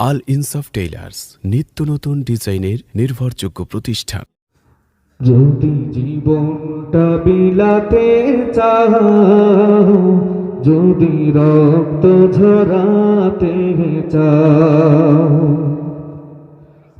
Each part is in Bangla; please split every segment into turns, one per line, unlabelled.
আল ইনসাফ টেইলার্স নিত্য নতুন ডিজাইনের নির্ভরযোগ্য প্রতিষ্ঠান।
যদি জীবনটা বিলাতে চাও, যদি রক্ত ঝরাতে চাও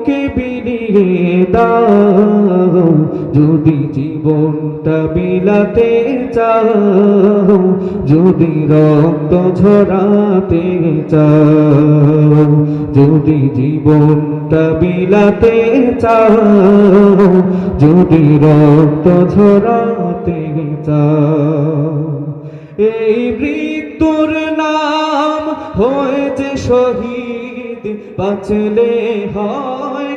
জীবনকে বিলিয়ে দাও যদি জীবনটা বিলাতে চাও, যদি রক্ত ঝরাতে চাও, যদি জীবনটা বিলাতে চাও, যদি রক্ত ঝরাতে চাও। এই মৃত্যুর নাম হয়েছে শহীদ, বাঁচলে হয়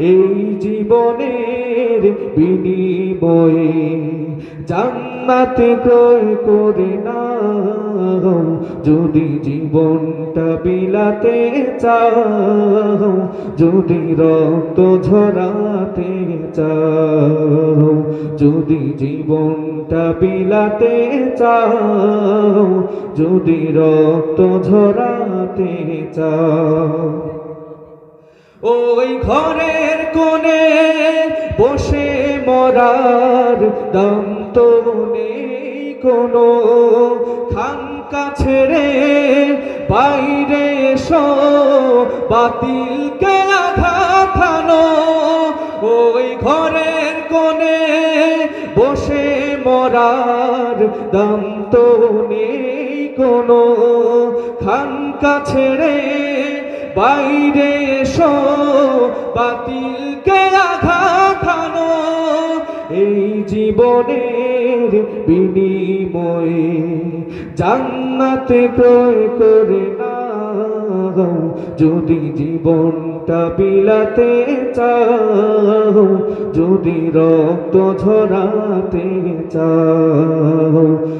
এই জীবনের বিনিময়ে জান্নাতে ক্রয় করে না যদি জীবনটা বিলাতে চাও, যদি রক্ত ঝরাতে চাও, যদি জীবনটা বিলাতে চাও, যদি রক্ত ঝরাতে চাও। ওই ঘরের কোণে বসে মরার দাম তো নেই কোনো। খানকা ছেড়ে বাইরে এসো, বাতিলকে আঘাত হানো ওই ঘরের কোণে বসে মরার দাম তো নেই কোনো। খানকা ছেড়ে বাইরে এসো, বাতিলকে আঘাত হানো এই জীবনের বিনিময়ে জান্নাতে ক্রয় করে না যদি জীবনটা বিলাতে চাও, যদি রক্ত ঝরাতে চাও।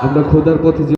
আমরা খোদার পথে